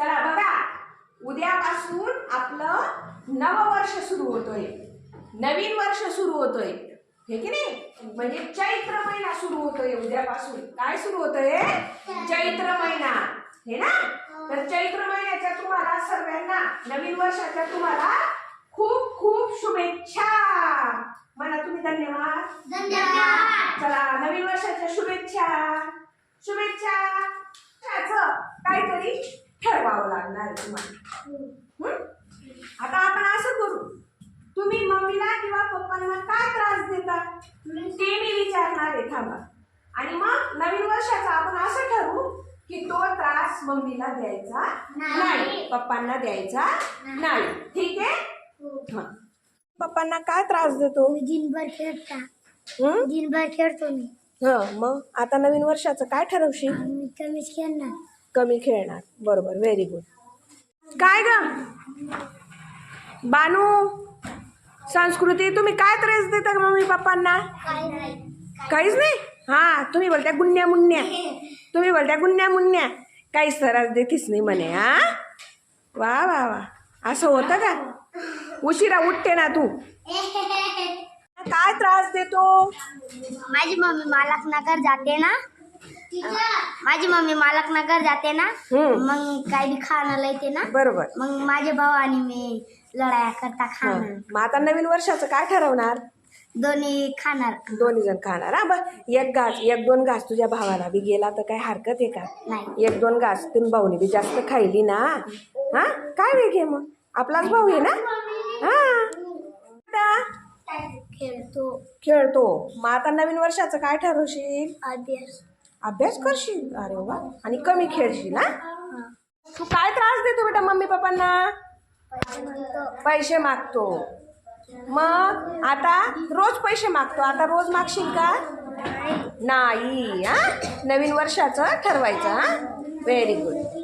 चला बघा. उद्यापासून आपलं नववर्ष सुरू होतोय. नवीन वर्ष सुरू होतोय. हे की नाही? म्हणजे चैत्र महिना सुरू होतोय उद्यापासून. काय सुरू होतोय? चैत्र महिना. हे ना? तर चैत्र महिन्याच्या तुम्हाला सर्वांना नवीन वर्षाच्या तुम्हाला खूप खूप शुभेच्छा. म्हणा तुम्ही धन्यवाद. धन्यवाद. चला नवीन वर्षाच्या शुभेच्छा. शुभेच्छा. काहीतरी ठरवावं लागणार आहे तुम्हाला. हं? आता आपण असं करू. तुम्ही मम्मीला किंवा पप्पांना काय त्रास देता? ते मी विचारणार आहे थांबा. आणि मग नवीन वर्षाचा आपण असं ठरवू की तो त्रास मम्मीला द्यायचा नाही. पप्पांना द्यायचा नाही. ठीक आहे? हं. पप्पांना काय त्रास देतो? मी दिनभर खेळता. हं? दिनभर खेळतो मी. हं मग आता नवीन वर्षाचं काय ठरवशील? कमीच खेळणार. कमी खेळणार. बरोबर. व्हेरी गुड काय ग? बानू संस्कृती तुम्ही काय त्रास देता का मम्मी पप्पांना? काहीच नाही? हा तुम्ही बोलत्या गुन्ह्या मुन्न्या तुम्ही बोलत्या गुन्ह्या मुन्न्या काहीच त्रास देतीस नाही म्हणे हा? वा वा वा. असं होतं का? उशिरा उठते ना तू. काय त्रास देतो? माझी मम्मी मालकनगर जाते ना. माझी मम्मी मालकनगर जाते ना हम्म. मग काही बी खाणं येते ना बरोबर. मग माझे भाऊ आणि मी लढाया करता हं. खाणं मग आता नवीन वर्षाचं काय ठरवणार? दोन्ही खाणार. दोन्ही जण खाणार. हा बस एक घास एक दोन घास तुझ्या भावाला बी गेला तर काय हरकत आहे का? नाही. एक दोन घास तुम्ही भाऊनी बी जास्त खायली ना? हा? काय वेग आहे मग? आपलाच भाऊ आहे ना? हा. आता? खेळतो. खेळतो. मग आता नवीन वर्षाचं काय ठरवशील? अभ्यास अभ्यास करशील? अरे वा. आणि कमी खेळशील ना तू काय त्रास देतो बेटा मम्मी पप्पांना? पैसे मागतो. मग आता रोज पैसे मागतो. आता रोज मागशील का? नाही हा? नवीन वर्षाचं ठरवायचं हा? Very good